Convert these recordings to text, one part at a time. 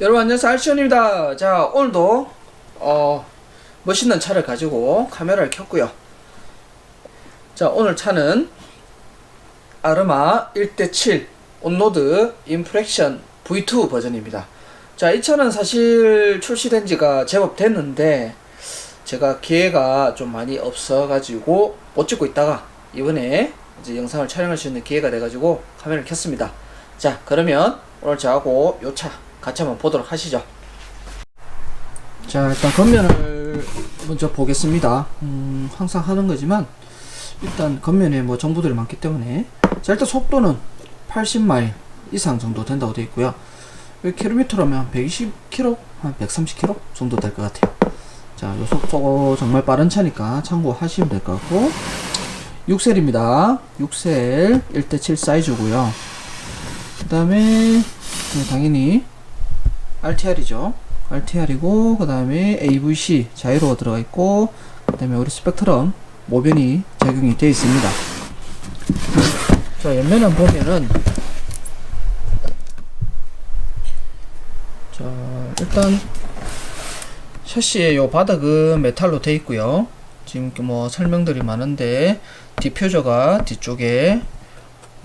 여러분 안녕하세요. 알시온입니다. 자 오늘도 어 멋있는 차를 가지고 카메라를 켰고요. 자 오늘 차는 아르마 1대7 온로드 인프렉션 V2 버전입니다. 자 이 차는 사실 출시된 지가 제법 됐는데 제가 기회가 좀 많이 없어 가지고 못 찍고 있다가 이번에 이제 영상을 촬영할 수 있는 기회가 돼 가지고 카메라를 켰습니다. 자 그러면 오늘 저하고 요차 같이 한번 보도록 하시죠. 자 일단 겉면을 먼저 보겠습니다. 음, 항상 하는 거지만 일단 겉면에 뭐 정보들이 많기 때문에 자 일단 속도는 80마일 이상 정도 된다고 되어 있고요. 킬로미터라면 120km 한 130km 정도 될 것 같아요. 자 요 속도 정말 빠른 차니까 참고하시면 될 것 같고. 6셀입니다. 6셀 1대7 사이즈고요. 그 다음에 당연히 RTR이죠. RTR이고 그 다음에 AVC 자이로가 들어가 있고 그 다음에 우리 스펙트럼 모변이 적용이 되어 있습니다. 자 옆면을 보면은 자 일단 셔시의 요 바닥은 메탈로 되어 있고요. 지금 뭐 설명들이 많은데 디퓨저가 뒤쪽에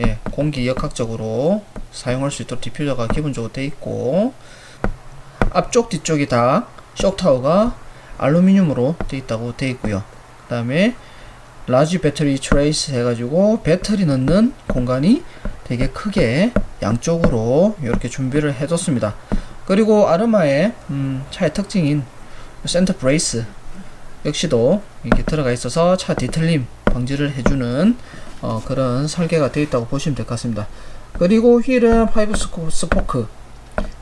예, 공기 역학적으로 사용할 수 있도록 디퓨저가 기본적으로 되어 있고 앞쪽 뒤쪽이 다 쇼타워가 알루미늄으로 되어 있다고 되어 있고요. 그 다음에 라지 배터리 트레이스 해가지고 배터리 넣는 공간이 되게 크게 양쪽으로 이렇게 준비를 해뒀습니다. 그리고 아르마의 음, 차의 특징인 센터 브레이스 역시도 이렇게 들어가 있어서 차 뒤틀림 방지를 해주는 어, 그런 설계가 되어 있다고 보시면 될 것 같습니다. 그리고 휠은 파이브 스포크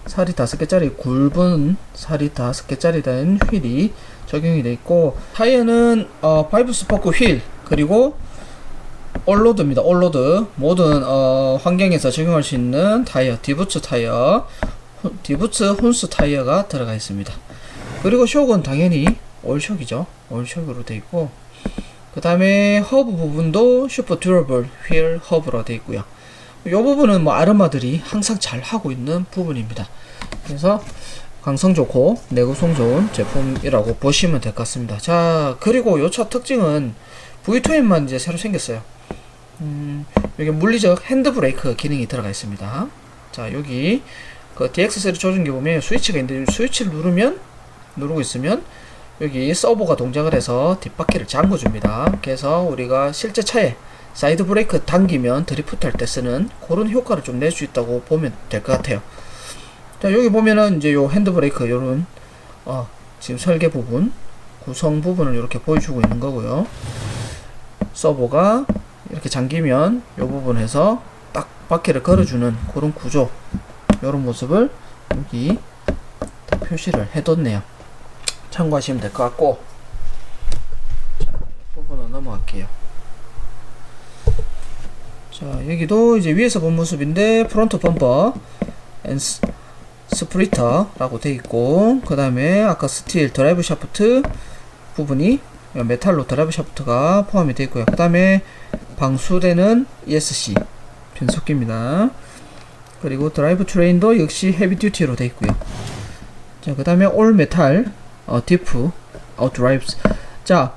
살이 다섯 개짜리 굵은 살이 다섯 개짜리 된 휠이 적용이 되어 있고 타이어는 어, 파이브 스포크 휠 그리고 올로드입니다. 올로드 모든 어, 환경에서 적용할 수 있는 타이어 디부츠 타이어 후- 디부츠 혼스 타이어가 들어가 있습니다. 그리고 쇽은 당연히 올쇽이죠. 올쇽으로 되어 있고 그 다음에 허브 부분도 슈퍼 듀러블 휠 허브로 되어 있고요. 이 부분은 뭐 아르마들이 항상 잘 하고 있는 부분입니다. 그래서 강성 좋고 내구성 좋은 제품이라고 보시면 될 것 같습니다. 자 그리고 이 차 특징은 V2에만 이제 새로 생겼어요. 음, 여기 물리적 핸드 브레이크 기능이 들어가 있습니다. 자 여기 그 DX3 조준기 보면 스위치가 있는데 스위치를 누르면 누르고 있으면 여기 서버가 동작을 해서 뒷바퀴를 잠궈줍니다. 그래서 우리가 실제 차에 사이드 브레이크 당기면 드리프트 할 때 쓰는 그런 효과를 좀 낼 수 있다고 보면 될 것 같아요. 자 여기 보면은 이제 요 핸드 브레이크 요런 어, 지금 설계 부분 구성 부분을 이렇게 보여주고 있는 거고요. 서버가 이렇게 잠기면 요 부분에서 딱 바퀴를 걸어주는 그런 구조 요런 모습을 여기 다 표시를 해뒀네요. 참고하시면 될 것 같고 자, 이 부분은 넘어갈게요. 자 여기도 이제 위에서 본 모습인데 프론트 범퍼 앤 스- 스프리터라고 되어 있고 그 다음에 아까 스틸 드라이브 샤프트 부분이 메탈로 드라이브 샤프트가 포함이 되어 있고요. 그 다음에 방수되는 ESC 변속기입니다. 그리고 드라이브 트레인도 역시 헤비 듀티로 되어 있고요. 자그 다음에 올 메탈 어, 디프 어 드라이브스 자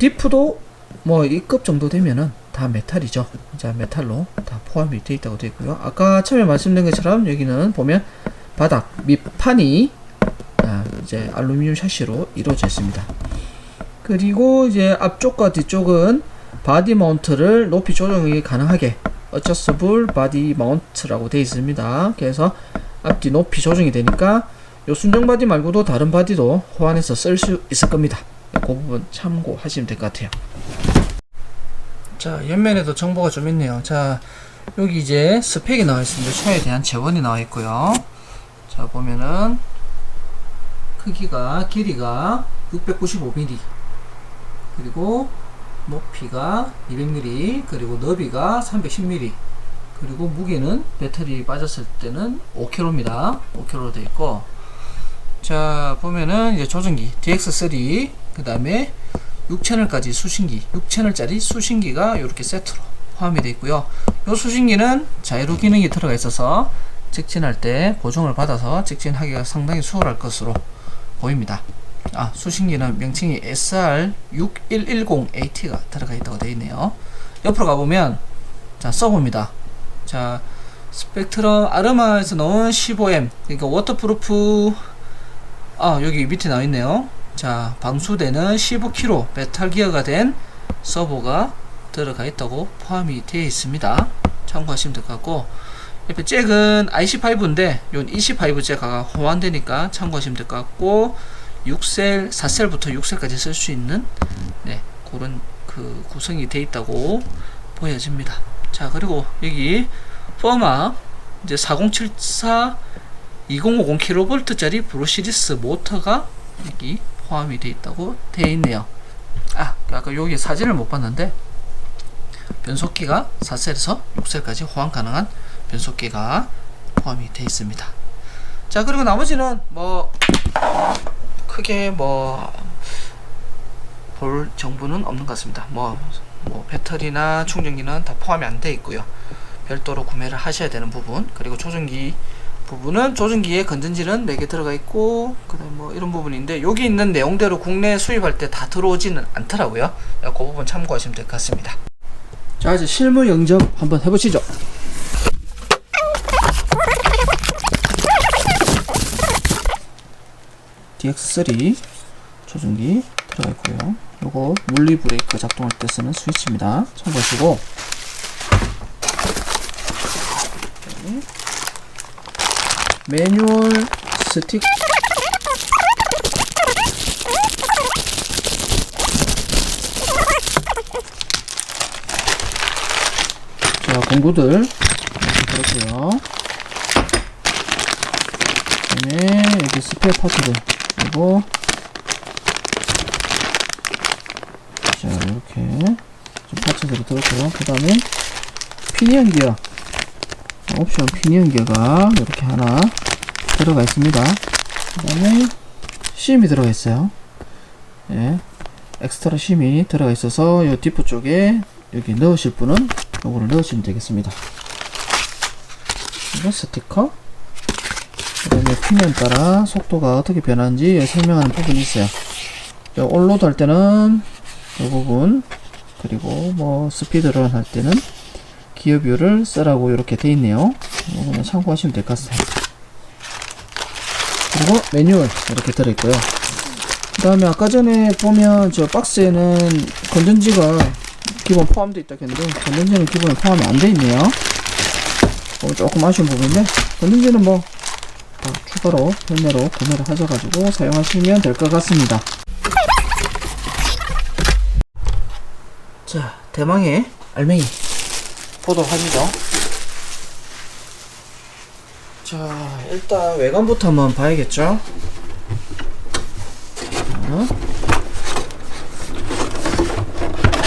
디프도 뭐 2급 정도 되면은 다 메탈이죠. 자, 메탈로 다 포함이 되어 있다고 되어 있고요. 아까 처음에 말씀드린 것처럼 여기는 보면 바닥 밑판이 아, 이제 알루미늄 샤시로 이루어져 있습니다. 그리고 이제 앞쪽과 뒤쪽은 바디 마운트를 높이 조정이 가능하게 어쩌서블 바디 마운트라고 되어 있습니다. 그래서 앞뒤 높이 조정이 되니까 요 순정 바디 말고도 다른 바디도 호환해서 쓸 수 있을 겁니다. 그 부분 참고하시면 될 것 같아요. 자, 옆면에도 정보가 좀 있네요. 자, 여기 이제 스펙이 나와 있습니다. 차에 대한 재원이 나와 있고요. 자, 보면은 크기가 길이가 695mm 그리고 높이가 200mm 그리고 너비가 310mm 그리고 무게는 배터리 빠졌을 때는 5kg입니다. 5kg 돼 있고 자 보면은 이제 조정기 DX3 그 다음에 6채널까지 수신기 6채널짜리 수신기가 이렇게 세트로 포함이 되어 있고요 이 수신기는 자이로 기능이 들어가 있어서 직진할 때 보정을 받아서 직진하기가 상당히 수월할 것으로 보입니다. 아, 수신기는 명칭이 SR6110AT가 들어가 있다고 되어 있네요. 옆으로 가보면, 자, 써봅니다. 자, 스펙트럼 아르마에서 나온 15M, 그러니까 워터프루프, 아, 여기 밑에 나와 있네요. 자, 방수되는 15kg 메탈 기어가 된 서버가 들어가 있다고 포함이 되어 있습니다. 참고하시면 될 것 같고, 옆에 잭은 IC5인데, 요 25 잭가 호환되니까 참고하시면 될 것 같고, 6셀, 4셀부터 6셀까지 쓸 수 있는, 네, 그런 그 구성이 되어 있다고 보여집니다. 자, 그리고 여기, 포마, 이제 4074 2050kV짜리 브루시리스 모터가 여기 포함이 되어 있다고 되어 있네요. 아, 아까 여기 사진을 못 봤는데, 변속기가 4셀에서 6셀까지 호환 가능한 변속기가 포함이 되어 있습니다. 자, 그리고 나머지는 뭐 크게 뭐 볼 정보는 없는 것 같습니다. 뭐, 뭐 배터리나 충전기는 다 포함이 안 되어 있고요. 별도로 구매를 하셔야 되는 부분 그리고 조종기 부분은 조종기에 건전지는 4개 들어가 있고 그다음 뭐 이런 부분인데 여기 있는 내용대로 국내에 수입할 때 다 들어오지는 않더라고요. 그 부분 참고하시면 될 것 같습니다. 자 이제 실무 영접 한번 해보시죠. DX3 조종기 들어가 있고요. 요거 물리 브레이크 작동할 때 쓰는 스위치입니다. 참고하시고 네. 매뉴얼 스틱. 자 공구들. 들었고요. 그다음에 여기 스페어 파츠들 그리고. 자 이렇게 좀 파츠들이 들었고요. 그 다음에 피니언 기어 옵션 피니언 기어가 이렇게 하나 들어가 있습니다. 그 다음에 심이 들어가 있어요. 예. 엑스트라 심이 들어가 있어서 이 디프 쪽에 여기 넣으실 분은 요거를 넣으시면 되겠습니다. 이거 스티커. 그 다음에 피면 따라 속도가 어떻게 변하는지 설명하는 부분이 있어요. 저 올로드 할 때는 이 부분 그리고 뭐 스피드런 할 때는 기어뷰를 쓰라고 이렇게 돼 있네요. 이거는 참고하시면 될 것 같습니다. 그리고 매뉴얼 이렇게 들어있고요. 그 다음에 아까 전에 보면 저 박스에는 건전지가 기본 포함되어 있다 했는데 건전지는 기본에 포함이 안 되어 있네요. 어, 조금 아쉬운 부분인데 건전지는 뭐 어, 추가로 판매로 구매를 하셔가지고 사용하시면 될 것 같습니다. 자 대망의 알맹이 보도록 하시죠 자 일단 외관부터 한번 봐야겠죠? 자,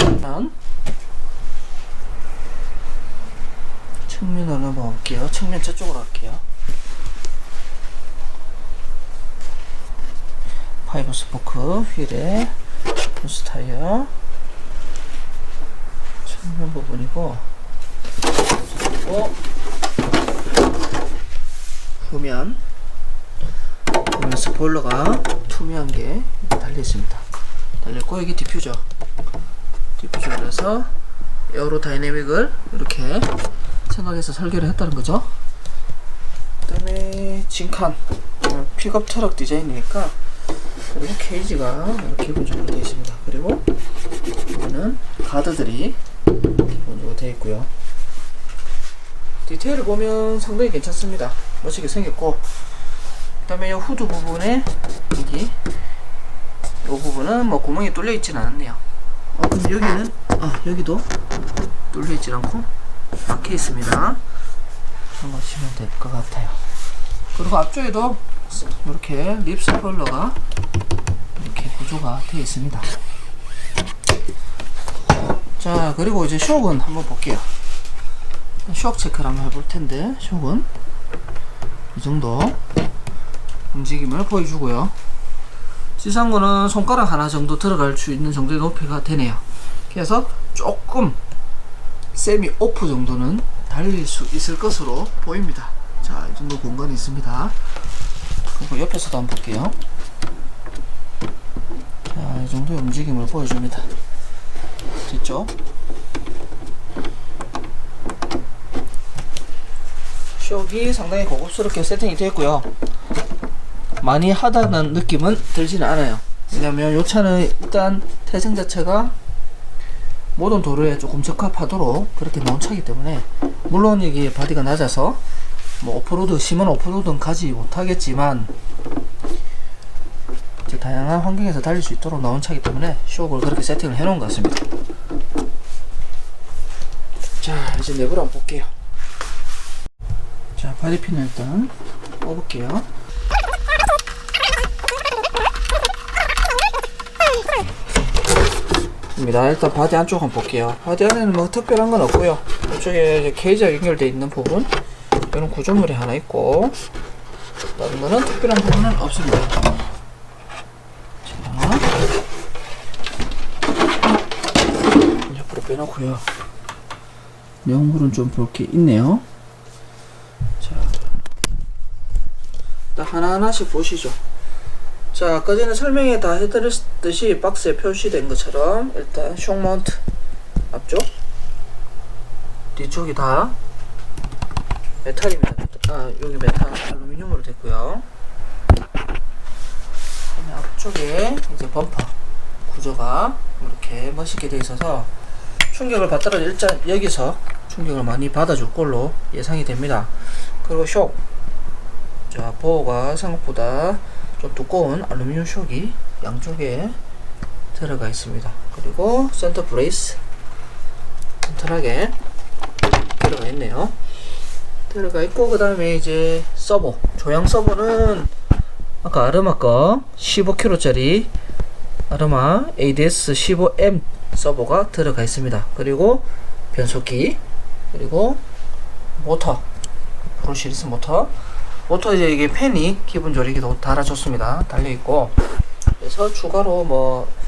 일단 측면으로 넘어갈게요. 측면 저쪽으로 할게요. 파이브 스포크 휠에 부스 타이어. 측면 부분이고 그리고 후면. 후면 스포일러가 투명한 게 달려 있습니다. 달렸고 여기 디퓨저. 디퓨저를 해서 에어로 다이내믹을 이렇게 생각해서 설계를 했다는 거죠. 그 다음에 진칸. 어, 픽업 트럭 디자인이니까 그리고 케이지가 이렇게 기본적으로 되어 있습니다. 그리고 여기는 가드들이 기본적으로 되어 있고요 디테일을 보면 상당히 괜찮습니다. 멋지게 생겼고 그 다음에 이 후드 부분에 여기 이 부분은 뭐 구멍이 뚫려 있진 않았네요. 어, 근데 여기는? 아 여기도 뚫려 있지 않고 막혀 있습니다. 참고하시면 될 것 같아요. 그리고 앞쪽에도 이렇게 립 스포일러가 이렇게 구조가 되어 있습니다. 자 그리고 이제 쇼크는 한번 볼게요 쇼크 체크를 한번 해볼 텐데 쇼크는 이 정도 움직임을 보여주고요 지상고는 손가락 하나 정도 들어갈 수 있는 정도의 높이가 되네요 그래서 조금 세미 오프 정도는 달릴 수 있을 것으로 보입니다 자, 이 정도 공간이 있습니다. 그리고 옆에서도 한번 볼게요. 자, 이 정도의 움직임을 보여줍니다. 뒤 쪽. 쇼이 상당히 고급스럽게 세팅이 되어 있고요. 많이 하다는 느낌은 들지는 않아요. 왜냐면 이 차는 일단 태생 자체가 모든 도로에 조금 적합하도록 그렇게 나온 차이기 때문에 물론 이게 바디가 낮아서 뭐 오프로드 심한 오프로드는 가지 못하겠지만 이제 다양한 환경에서 달릴 수 있도록 나온 차이기 때문에 쇼크를 그렇게 세팅을 해 놓은 것 같습니다. 자 이제 내부를 한번 볼게요. 자 바디핀을 일단 뽑을게요. 입니다. 일단 바디 안쪽 한번 볼게요. 바디 안에는 뭐 특별한 건 없고요. 이쪽에 이제 케이지가 연결되어 있는 부분 이런 구조물이 하나 있고 다른 거는 특별한 부분은 없습니다. 자, 옆으로 빼놓고요. 내용물은 좀 볼 게 있네요. 자, 딱 하나하나씩 보시죠. 자, 아까 전에 설명에 다 해드렸듯이 박스에 표시된 것처럼 일단 쇼 마운트 앞쪽 뒤쪽이 다 메탈입니다. 아, 여기 메탈 알루미늄으로 됐고요. 그다음에 앞쪽에 이제 범퍼 구조가 이렇게 멋있게 되어 있어서 충격을 받더라도 일단 여기서 충격을 많이 받아줄 걸로 예상이 됩니다. 그리고 쇼. 자, 보호가 생각보다 좀 두꺼운 알루미늄 쇽이 양쪽에 들어가 있습니다. 그리고 센터 브레이스 튼튼하게 들어가 있네요. 들어가 있고 그 다음에 이제 서버 조향 서버는 아까 아르마 거 15kg짜리 아르마 ADS 15M 서버가 들어가 있습니다. 그리고 변속기 그리고 모터 브루시리스 모터 모터 이제 이게 팬이 기본 조리기도 달아줬습니다. 달려 있고 그래서 추가로 뭐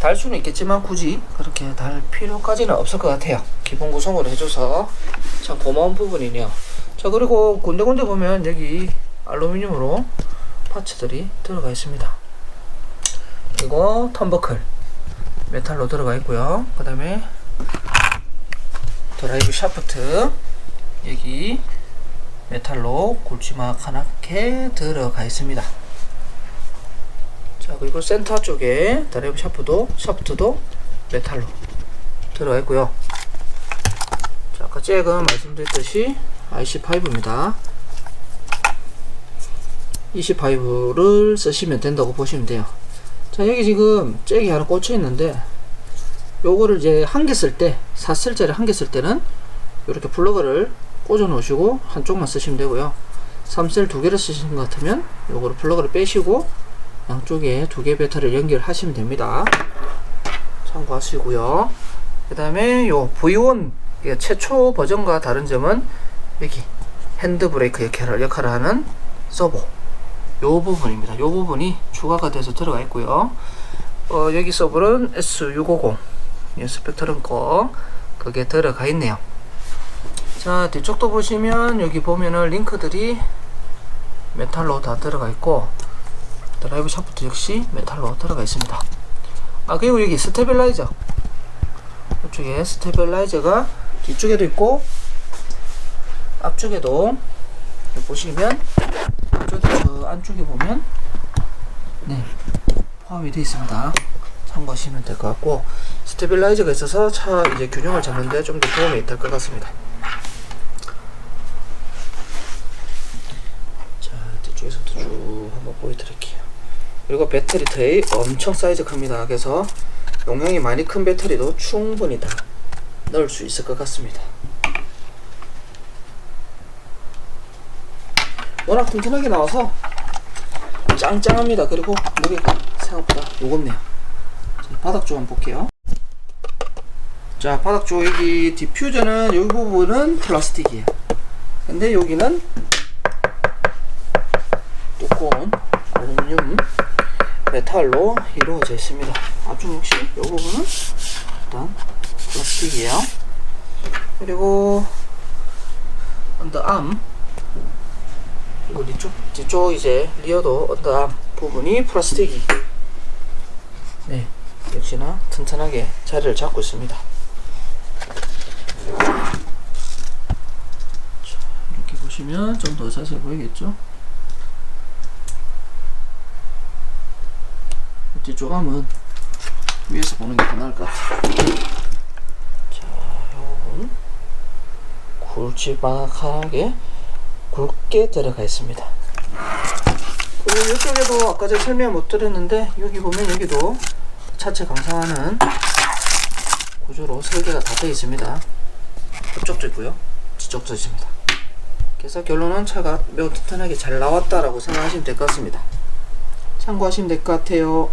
달 수는 있겠지만 굳이 그렇게 달 필요까지는 없을 것 같아요. 기본 구성으로 해줘서 참 고마운 부분이네요. 자 그리고 군데군데 보면 여기 알루미늄으로 파츠들이 들어가 있습니다. 그리고 텀버클 메탈로 들어가 있고요. 그 다음에 드라이브 샤프트 여기 메탈로 굵지막하게 들어가 있습니다. 자 그리고 센터 쪽에 드라이브 샤프도 샤프트도 메탈로 들어가 있고요. 자 아까 잭은 말씀드렸듯이 IC5입니다. EC5를 쓰시면 된다고 보시면 돼요. 자 여기 지금 잭이 하나 꽂혀 있는데 요거를 이제 한 개 쓸 때 4셀짜리 한 개 쓸 때는 이렇게 플러그를 꽂아 놓으시고 한쪽만 쓰시면 되고요. 3셀 두 개를 쓰시는 것 같으면 요거를 플러그를 빼시고 양쪽에 두 개 배터리를 연결하시면 됩니다. 참고하시고요. 그 다음에 요 V1 이게 최초 버전과 다른 점은 여기 핸드 브레이크 역할을, 역할을 하는 서버. 요 부분입니다. 요 부분이 추가가 돼서 들어가 있고요. 어, 여기 서버는 S650 스펙트럼 거 그게 들어가 있네요 자 뒤쪽도 보시면 여기 보면은 링크들이 메탈로 다 들어가 있고 드라이브 샤프트 역시 메탈로 들어가 있습니다. 아 그리고 여기 스테빌라이저. 이쪽에 스테빌라이저가 뒤쪽에도 있고 앞쪽에도 보시면 앞쪽에 그 안쪽에 보면 네 포함이 되어 있습니다. 참고하시면 될 것 같고 스테빌라이저가 있어서 차 이제 균형을 잡는데 좀 더 도움이 될 것 같습니다 자 뒤쪽에서도 쭉 한번 보여드릴게요. 그리고 배터리 트레이 엄청 사이즈 큽니다. 그래서 용량이 많이 큰 배터리도 충분히 다 넣을 수 있을 것 같습니다. 워낙 튼튼하게 나와서 짱짱합니다. 그리고 무게가 생각보다 무겁네요. 자, 바닥 쪽 한번 볼게요. 자 바닥 쪽 여기 디퓨저는 여기 부분은 플라스틱이에요. 근데 여기는 두꺼운 알루미늄 메탈로 이루어져 있습니다. 앞쪽 역시 이 부분은 일단 플라스틱이에요. 그리고 언더암. 그리고 뒤쪽, 뒤쪽 이제 리어도 언더암 부분이 플라스틱이. 네 역시나 튼튼하게 자리를 잡고 있습니다. 자, 이렇게 보시면 좀 더 자세히 보이겠죠 뒤쪽 암은 위에서 보는 게 더 나을 것 같아요 자 요건 굵지막하게 굵게 들어가 있습니다. 그리고 이쪽에도 아까 제가 설명 못 드렸는데 여기 보면 여기도 차체 강상하는 구조로 설계가 다 되어 있습니다. 이쪽도 있고요. 뒤쪽도 있습니다. 그래서 결론은 차가 매우 튼튼하게 잘 나왔다라고 생각하시면 될 것 같습니다. 참고하시면 될 것 같아요.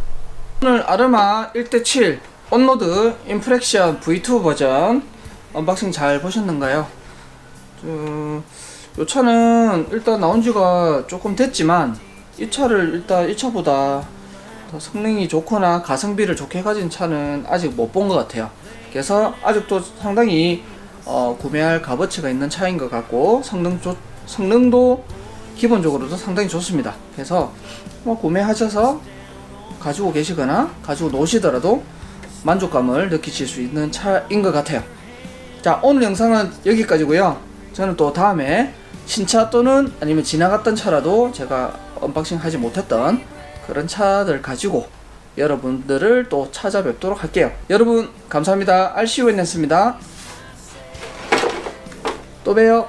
오늘 아르마 1대7 온로드 인프렉션 V2 버전 언박싱 잘 보셨는가요? 저, 이 차는 일단 나온 지가 조금 됐지만 이 차를 일단 이 차보다 더 성능이 좋거나 가성비를 좋게 가진 차는 아직 못 본 것 같아요. 그래서 아직도 상당히 어, 구매할 값어치가 있는 차인 것 같고 성능 좋 성능도 기본적으로도 상당히 좋습니다. 그래서 뭐 구매하셔서 가지고 계시거나 가지고 노시더라도 만족감을 느끼실 수 있는 차인 것 같아요. 자 오늘 영상은 여기까지고요. 저는 또 다음에 신차 또는 아니면 지나갔던 차라도 제가 언박싱 하지 못했던 그런 차들 가지고 여러분들을 또 찾아뵙도록 할게요. 여러분 감사합니다. RCUNS입니다. 또 봬요.